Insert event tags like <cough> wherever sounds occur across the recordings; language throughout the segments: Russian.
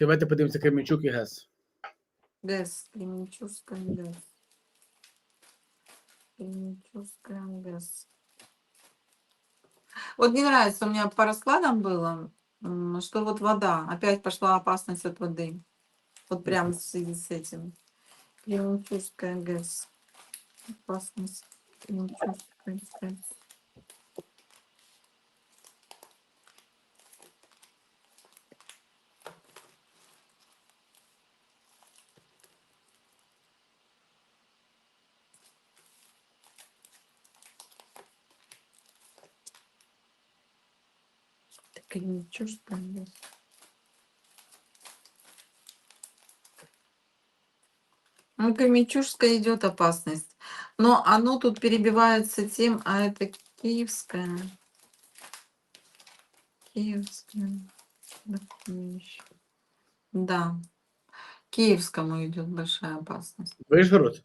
Давайте подивимося Кременчук і ГЕС. ГЭС, Кременчугская ГЭС. Кременчугская ГЭС. Вот не нравится, у меня по раскладам было, что вот вода, опять пошла опасность от воды. Вот прям в связи с этим. Кременчугская ГЭС. Опасность. Кременчугская ГЭС. Кременчугская ГЭС. Ну, Кременчугская идет опасность. Но оно тут перебивается тем, а это Киевская. Киевская. Да. Киевскому идет большая опасность. Вишгород?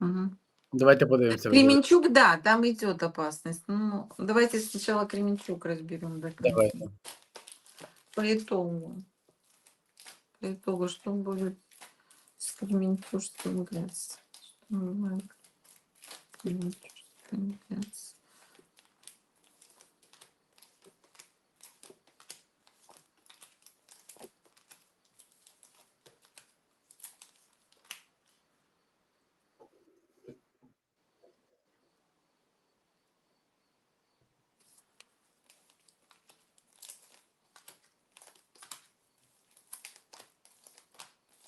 Мгм. Давайте подивимося. Кременчуг, да, там идет опасность. Ну, давайте сначала Кременчуг разберем. конца. Давайте. По итогу. По итогу, что будет с Кременчугским ГЭС? Что бывает? Кременчугским ГЭС.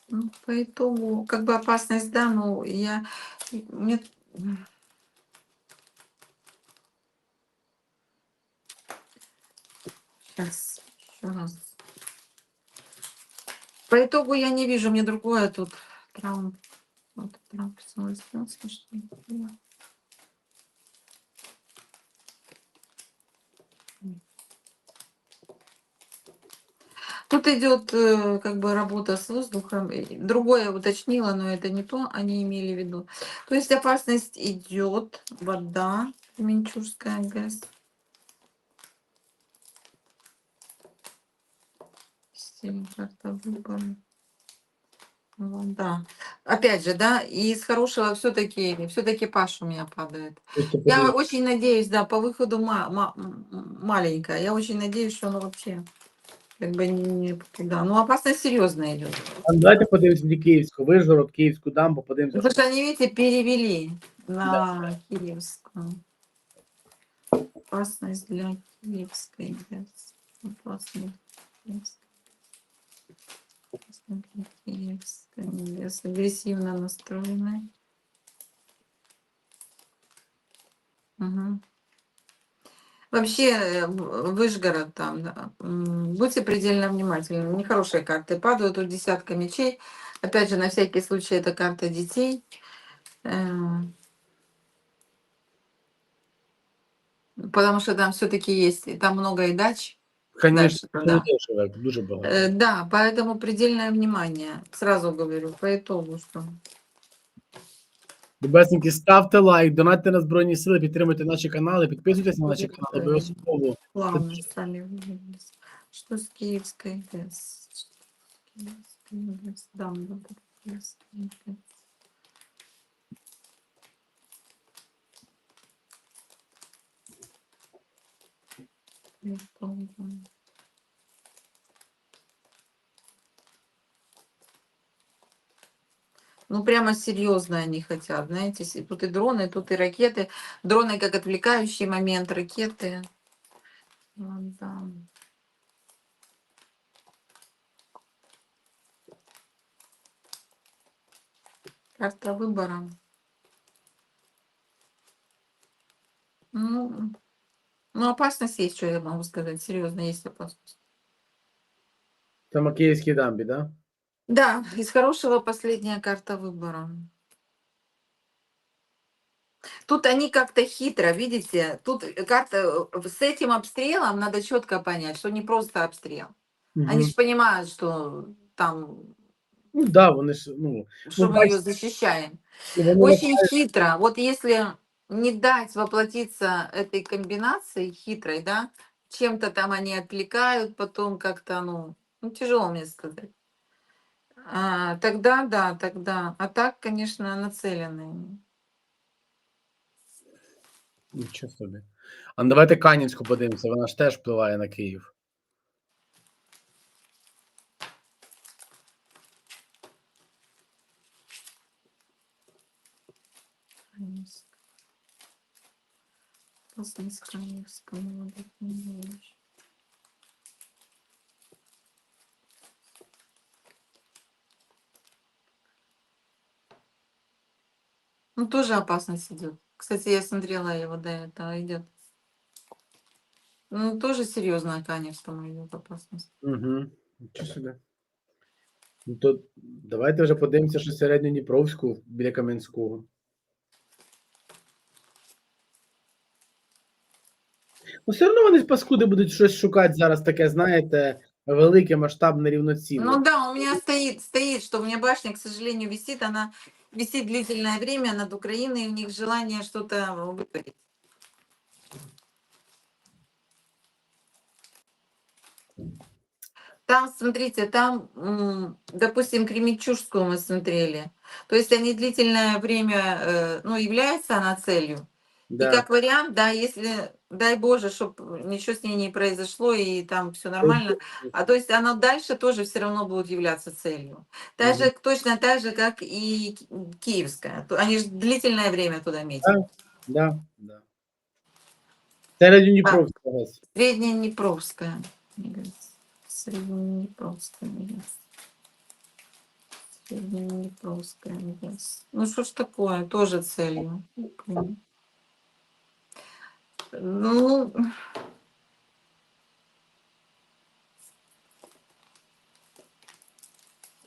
Ну, по итогу, как бы опасность, да, но я... Мне... Сейчас, еще раз. По итогу я не вижу, мне другое тут. Травм. Вот, травм что ли, было. Тут идет э, как бы работа с воздухом. Другое уточнила, но это не то, они имели в виду. То есть опасность идет, вода, Менчурская ГЭС. Карта выбора. Вода. Опять же, да, и из хорошего все-таки, все-таки Паш у меня падает. Я очень надеюсь, да, по выходу ма- ма- маленькая. Я очень надеюсь, что оно вообще как бы не туда. Ну, опасность серьезная идет. А Давайте подивимося тоді Київську. Вишгород, Київську дамбу, подивимося. Потому что они, видите, перевели на Киевскую. Опасность для Киевской. ГЭС. Опасность Киевской. Опасность для Киевской. ГЭС. Агрессивно настроенная. Мгм. Вообще, э, в- Вышгород там, да, будьте предельно внимательны. Нехорошие карты падают, тут десятка мечей. Опять же, на всякий случай, это карта детей. Э, Потому что там все-таки есть, там много и дач. Конечно, дальше, да. дешево, дуже багато. Э, Да, поэтому предельное внимание. Сразу говорю, по итогу, что Любесненькі, ставте лайк, донатьте на Збройні Сили, підтримуйте наші канали, підписуйтесь на наші канали, обов'язково. плавно стали выглядеть. Что с Киевской ГЭС? Что с Киевской ГЭС? Да, вот это Киевская ГЭС. Итогу. Ну, прямо серьезно они хотят, знаете, си- тут и дроны, тут и ракеты. Дроны как отвлекающий момент, ракеты. Ну, да. Карта выбора. Ну, ну, опасность есть, что я могу сказать. Серьезно, есть опасность. Саме Київській дамбі, да? Да, из хорошего последняя карта выбора. Тут они как-то хитро, видите, тут карта э, с этим обстрелом надо четко понять, что не просто обстрел. Мгм. Они же понимают, что там, Ну да, вони ж, ну, что мы ее защищаем. Очень хитро. Вот если не дать воплотиться этой комбинации хитрой, да, чем-то там они отвлекают, потом как-то, ну, ну, тяжело мне сказать. А, тогда да, тогда. А так, конечно, нацеленные. Нічого собі. А ну, давайте Канівську подивимося, вона ж теж впливає на Київ. Каневск. Опасность Каневска, молодых не Ну, тоже опасность идет. Кстати, я смотрела его до этого, идет. Ну, тоже серьезная, конечно, идет опасность. Угу. Нічого собі. Ну, то давайте вже подивимося, що середньодніпровську біля Кам'янського. Ну, все одно вони паскуди будуть щось шукати зараз таке, знаєте, велике, масштабне, рівноцінне. Ну да, у меня стоит, стоит, что у меня башня, к сожалению, висит, она висит длительное время над Украиной, и у них желание что-то вытворить. Там, смотрите, там, допустим, Кременчужскую мы смотрели. То есть они длительное время, э, ну, является она целью. Да. И как вариант, да, если, дай Боже, чтобы ничего с ней не произошло, и там все нормально, а то есть она дальше тоже все равно будет являться целью. Так же, точно так же, как и Ки- Киевская. Они же длительное время туда метят. Да, да. Середньодніпровська ось. Средняя Днепровская. мне кажется. Средняя Днепровская. мне кажется. Средняя Днепровская. мне кажется. Ну что ж такое, тоже целью. Блин. Ну,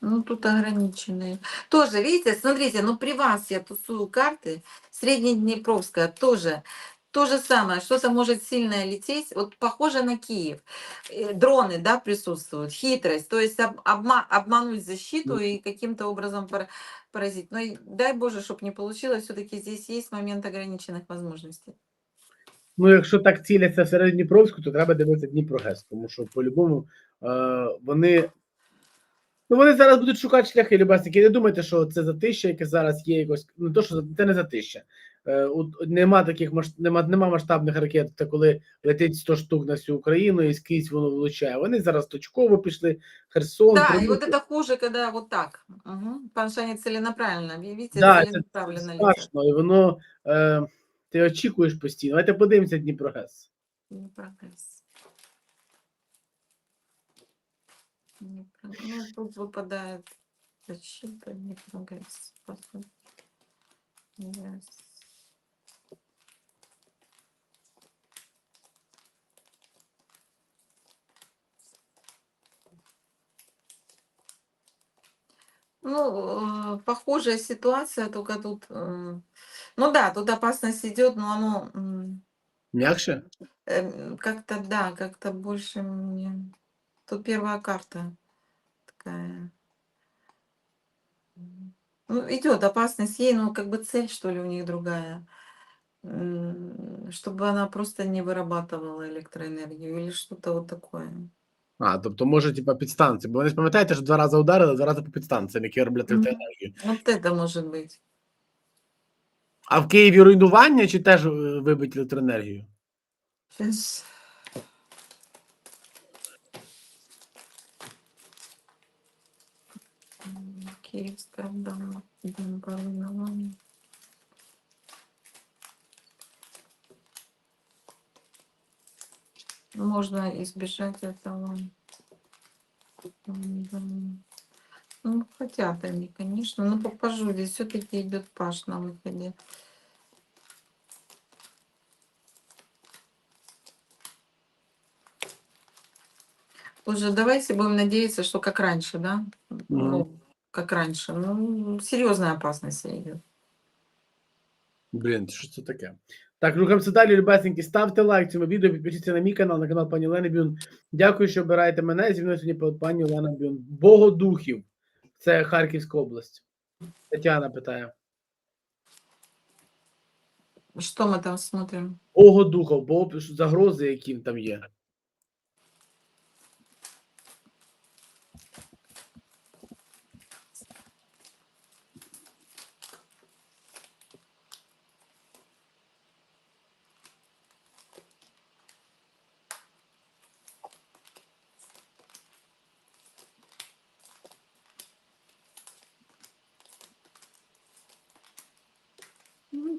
Ну, тут ограниченные. Тоже, видите, смотрите, ну при вас я тусую карты, Среднеднепровская тоже, то же самое, что-то может сильное лететь, вот похоже на Киев. Э, Дроны, да, присутствуют, хитрость, то есть об- обма- обмануть защиту и каким-то образом пора- поразить. Но дай Боже, чтобы не получилось, все-таки здесь есть момент ограниченных возможностей. Ну, якщо так ціляться в Середньодніпровську, то треба дивитися Дніпрогес, тому що по-любому е, вони. Ну, вони зараз будуть шукати шляхи, любасники. Не думайте, що це затища, яке зараз є якось. Ну, то, що це не затища. Е, от нема таких нема, нема масштабних ракет, це коли летить 100 штук на всю Україну і скрізь воно влучає. Вони зараз точково пішли, Херсон. Да, и Прилуки. вот это хуже, когда вот так. Угу. Они целенаправленно, видите, Да, це целенаправленно страшно, і воно е, ти очікуєш постійно. Давайте подивимося Дніпрогес. Не прогресс. Не про- Ну, тут выпадает защита, не прогресс. Посмотрим. Yes. Ну, э, похожая ситуация, только тут, э, ну да, тут опасность идет, но оно м, М'якше? Эм, Как-то, да, как-то больше мне... Тут первая карта такая. М, Ну, идет опасность ей, но как бы цель, что ли, у них другая. М, Чтобы она просто не вырабатывала электроэнергию или что-то вот такое. А, тобто, може, типа, підстанції. Бо вони ж пам'ятаєте, що два рази ударили, два рази по підстанціям, які роблять Мгм. електроенергію. Вот это может быть. А в Києві руйнування чи теж е, вибить електроенергію? Сейчас. Киевская дама. Дом поруйнования. Можно избежать этого. М, да. Ну, хотят они, конечно. Но покажу, здесь все-таки идет паш на выходе. Уже давайте будем надеяться, что как раньше, да? Ну, как раньше. Ну, серьезная опасность идет. Блін, що це таке? Так, рухаємося далі, любесенькі. Ставте лайк цьому відео, підпишіться на мій канал, на канал пані Олени Бюн. Дякую, що обираєте мене. Зі мною сьогодні пані Олена Бюн. Богодухів. Це Харківська область. Тетяна питає. Что мы там смотрим? Богодухов, бо загрози, які там є.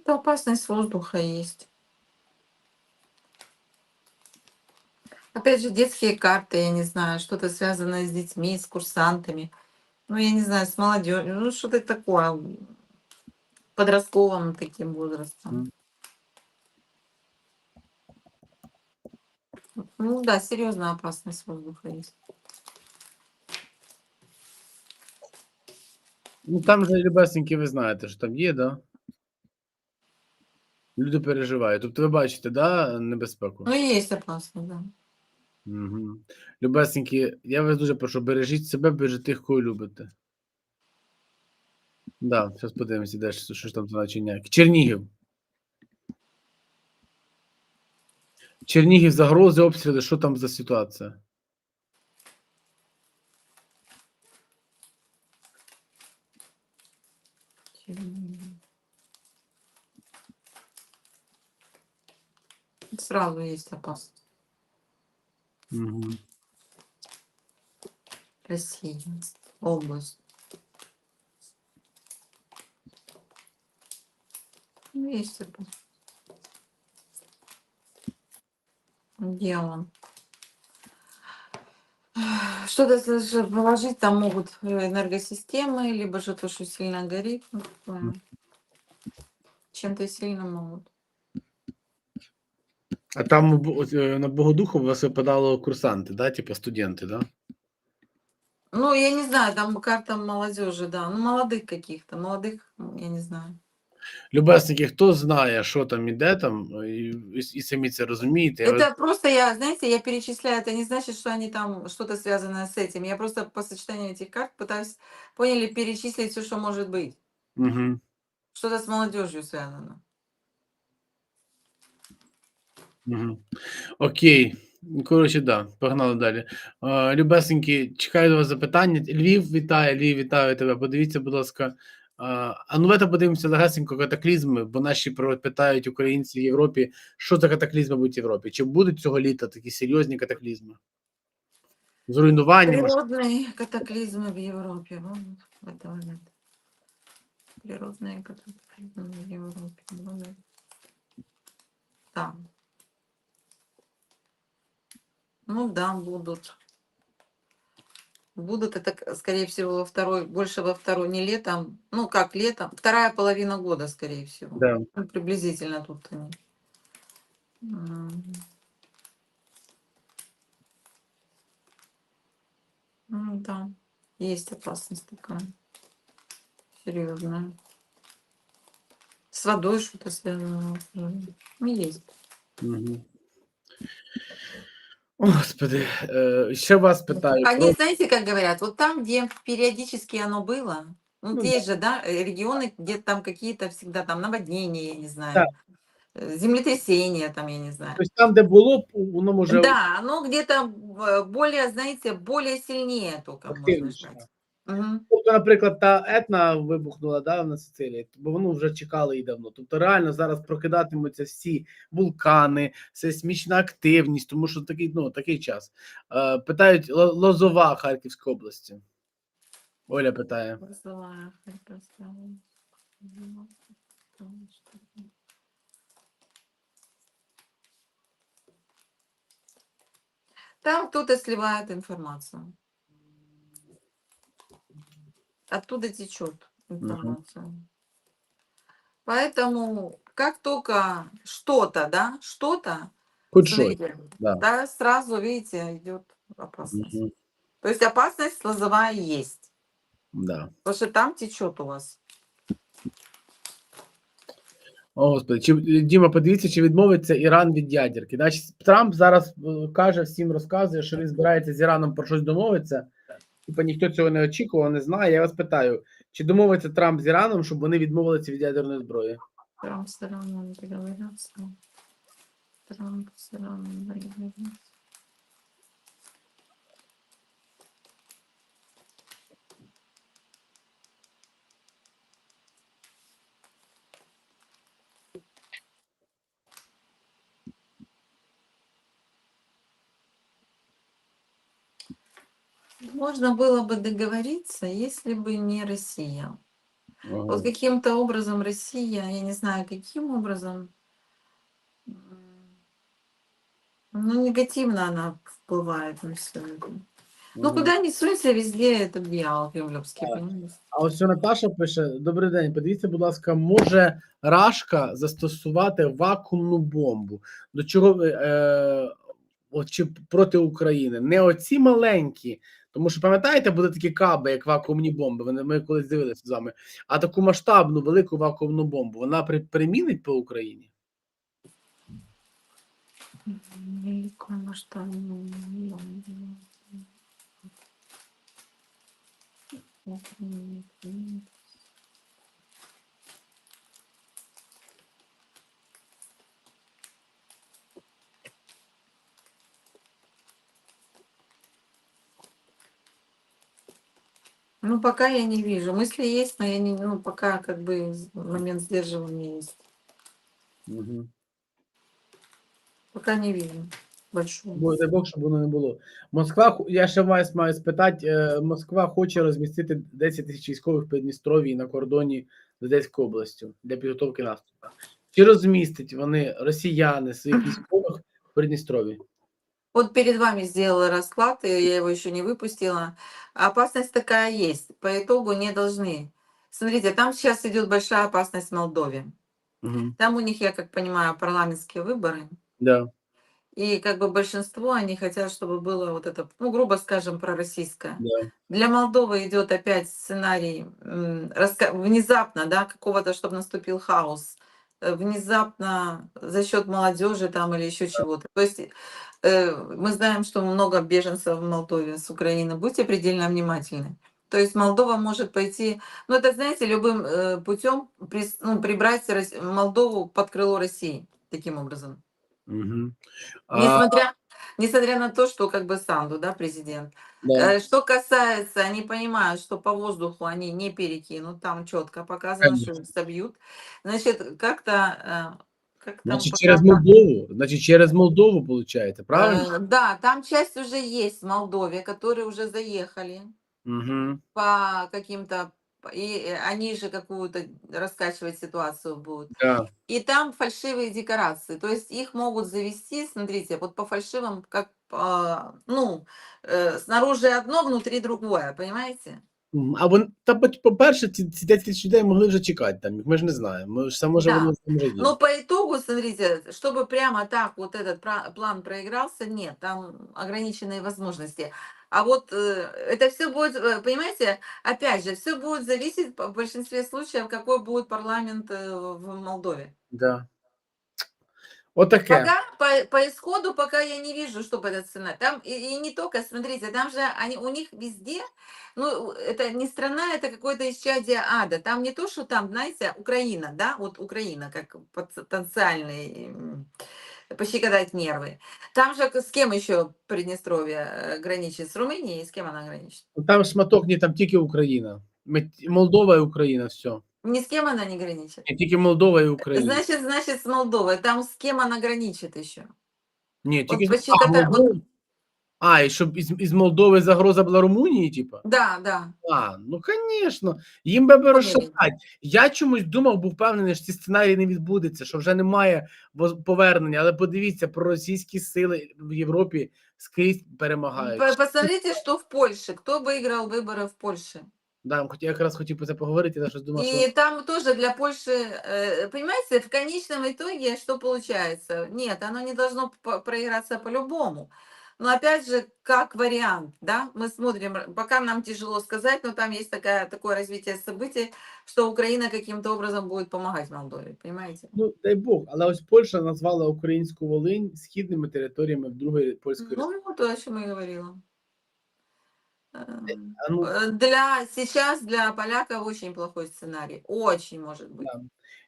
что опасность воздуха есть. Опять же, детские карты, я не знаю, что-то связанное с детьми, с курсантами. Ну, я не знаю, с молодежью. Ну, что-то такое. м, Подростковым таким возрастом. Мгм. Ну да, серьезная опасность воздуха есть. Ну там же любесенькі, ви знаєте, що там є, да? Люди переживають. Тобто ви бачите, да, небезпеку? Ну, есть опасность, да. Угу. Любесенькі, я вас дуже прошу, бережіть себе, бережіть тих, кого любите. Да, зараз подивимося, де що ж там за начиняк. Чернігів. Чернігів, загрози, обстріли, що там за ситуація? Сразу есть опасность. Угу. Россия. Область. Ну, есть опасность. Где он? Что-то положить там могут э, энергосистемы, либо же то, что сильно горит. ну, такое. Чем-то сильно могут. А там б- от, е, на Богодуху у вас випадало курсанти, да? Типа студенти, да? Ну, я не знаю, там карта молодежи, да. Ну, молодых каких-то, молодых, м, я не знаю. Любесники, хто знає, що там іде там, і, і, і самі це розумієте. я Это просто я, знаете, я перечисляю, это не значит, что они там что-то связанное с этим. Я просто по сочетанию этих карт пытаюсь, поняли, перечислить все, что может быть. Угу. Что-то с молодежью связано. Угу. Окей. Ну, Коротше, да, погнали далі. Е, Любесенькі, чекаю до вас запитання. Львів вітає, Львів, вітаю тебе. Подивіться, будь ласка. е, А ну давайте подивимося легесенько катаклізми, бо наші про- питають українці в Європі, що за катаклізми будуть в Європі? Чи будуть цього літа такі серйозні катаклізми? Зруйнування? може? Природные катаклизмы в Европе. будут в этом году. Природные катаклизмы в Европе. будут. Ну да, будут. Будут это, скорее всего, во второй, больше во второй, не летом, ну как летом, вторая половина года, скорее всего. Да. Ну, приблизительно тут они. Ну да, есть опасность такая. Серьезная. С водой что-то связано. Ну, есть. Угу. Господи, е, ще вас питаю. Они, про- знаете, как говорят, вот там, где периодически оно было, ну, Ну есть же, да, э, регионы, где там какие-то всегда там наводнения, я не знаю, Да. э, землетрясения там, я не знаю. Тобто там, де було, воно може Да, оно где-то э, более, знаете, более сильнее только можно активніше. Ждать. Тобто, наприклад, та етна вибухнула да, на Сицилії, бо вони вже чекали її давно. Тобто, реально зараз прокидатимуться всі вулкани, сейсмічна активність, тому що такий, ну, такий час. Е, питають Лозова Харківської області. Оля питає. Область. Что, м. Там кто-то сливает информацию. Оттуда течет информация. Поэтому как только что-то, да, что-то, Хоч щось. смотрите, Да. да, сразу, видите, идет опасность. Мгм. То есть опасность лозовая есть. Да. Потому что там течет у вас. О, Господи, чи Діма, подивіться, чи відмовиться Іран від ядерки. Значить, Трамп зараз е, каже всім розказує, що він збирається з Іраном про щось домовитися. Типа ніхто цього не очікував, не знає. Я вас питаю, чи домовиться Трамп з Іраном, щоб вони відмовилися від ядерної зброї? Трамп с Ираном договорився. Трамп с Ираном договорятся. Можно было бы договориться, если бы не Россия. Вот Ага. каким-то образом Россия, я не знаю, каким образом, ну, негативно она вплывает на все это. Ну, куда ни сунься, везде это Так. понимаете? А ось що Наташа пише: Добрий день, подивіться, будь ласка, може Рашка застосувати вакуумну бомбу? До чого е, от, чи проти України? Не оці маленькі, тому що пам'ятаєте, були такі каби, як вакуумні бомби. Вони ми колись дивилися з вами. А таку масштабну велику вакуумну бомбу вона при, примінить по Україні? Великое масштабное. Ну, пока я не вижу. Мысли есть, но я не, ну, пока как бы момент сдерживания есть. Угу. Пока не вижу большого. Бо дай Бог, щоб воно не було. Москва, ху- я ще вас маю спитати, е, Москва хоче розмістити 10 тисяч військових в Придністров'ї на кордоні з Одеською областю для підготовки наступу. Чи розмістять вони, росіяни, своїх <clears throat> військових в Придністров'ї? Вот перед вами сделала расклад, и я его еще не выпустила. Опасность такая есть. По итогу не должны. Смотрите, там сейчас идет большая опасность в Молдове. Угу. Там у них, я как понимаю, парламентские выборы. Да. И как бы большинство, они хотят, чтобы было вот это, ну, грубо скажем, пророссийское. Да. Для Молдовы идет опять сценарий внезапно, да, какого-то, чтобы наступил хаос, э, внезапно за счет молодежи там или еще чего-то. То есть мы знаем, что много беженцев в Молдове с Украины. Будьте предельно внимательны. То есть Молдова может пойти, ну это, знаете, любым э, путем прис- ну, прибрать Молдову под крыло России таким образом. Угу. А, Несмотря, несмотря на то, что как бы Санду, да, президент. да. Э, Что касается, они понимают, что по воздуху они не перекинут, там четко показано, что их собьют. Значит, как-то... э, Как там Значить, через? Молдову, значить, через Молдову, виходить, правильно? Э, Да, там часть уже есть в Молдове, которые уже заехали Угу. по каким-то... И э, они же какую-то раскачивать ситуацию будут. Да. И там фальшивые декорации. То есть их могут завести, смотрите, вот по фальшивым, как, а, ну, э, снаружи одно, внутри другое, понимаете? Мгм. А вон, та, по- по-перше, ці, ці 10 тисяч людей могли вже чекати там, їх, ми ж не знаємо. Ми ж саме може Да. воно там вже є. Но по итогу, смотрите, чтобы прямо так вот этот пра- план проигрался, нет, там ограниченные возможности. А вот э, это все будет, э, понимаете, опять же, все будет зависеть по- в большинстве случаев, какой будет парламент э, в Молдове. Да. Отаке. Пока по, по исходу, пока я не вижу, чтобы этот сценарий. Там и, и не только, смотрите, там же они, у них везде, ну, это не страна, это какое-то исчадие ада. Там не то, что там, знаете, Украина, да, вот Украина, как потенциальный м, пощекотать нервы. Там же с кем еще Приднестровье э, граничит? С Румынией? С кем она граничит? Ну, Там шматок ні, там тільки Україна. Ми, Молдова і Україна, все. Ни с кем она не граничит. Ні, тільки Молдова і Україна. Значит, значит, с Молдовой. Там с кем она граничит еще? Ні, От тільки почекати, а, Молдова. А, і щоб із, із Молдови загроза була Румунії, типа? Да, да. А, ну звісно, їм би би Вони- розшатати. Я чомусь думав, був впевнений, що ці сценарії не відбудеться, що вже немає воз- повернення. Але подивіться, проросійські сили в Європі скрізь перемагають. По- Посмотрите, что в Польше. Кто выиграл выборы в Польше? Да, хоч я якраз хотів про це поговорити, я щось думав, що И там тоже для Польши, э, понимаете, в конечном итоге что получается? Нет, оно не должно по- проиграться по-любому. Но опять же, как вариант, да, мы смотрим, р- пока нам тяжело сказать, но там есть такая, такое развитие событий, что Украина каким-то образом будет помогать Молдове, понимаете? ну дай Бог, але ось Польща назвала українську Волинь східними територіями в другої польської республіки. Ну, то, о чем я говорила. Э, А ну, э, Для сейчас для поляков очень плохой сценарий, очень может быть. да.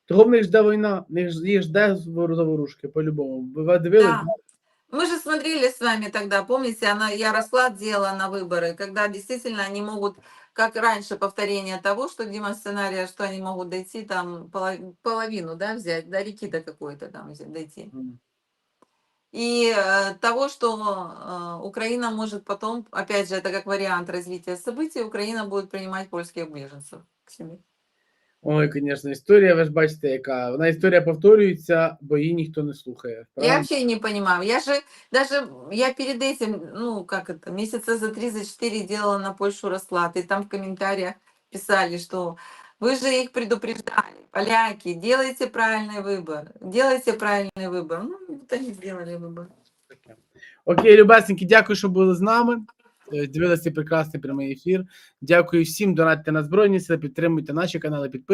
Того в них жде війна, в них ж- жде заворушки по-любому. Дивились? Да. Мы же смотрели с вами тогда, помните, она, я расклад делала на выборы, когда действительно они могут, как раньше, повторение того, что Дима сценария, что они могут дойти там поло- половину, да, взять, до реки до какой-то там взять, дойти. Мгм И э, того, что э, Украина может потом, опять же, это как вариант развития событий, Украина будет принимать польских беженцев к себе. Ой, звісно, історія, ви ж бачите, яка. Вона історія повторюється, бо її ніхто не слухає. Я правильно? вообще не понимаю. Я же даже я перед этим, ну как это, месяца за три, за четыре делала на Польшу расклад, и там в комментариях писали, что вы же их предупреждали, поляки, делайте правильный выбор, делайте правильный выбор. Ну, вот они сделали выбор. Окей, любесенькі, дякую, що були з нами. Е, Дивилися прекрасний прямий ефір. Дякую всім. Донатьте на збройні сили, підтримуйте наші канали, підписуйтесь.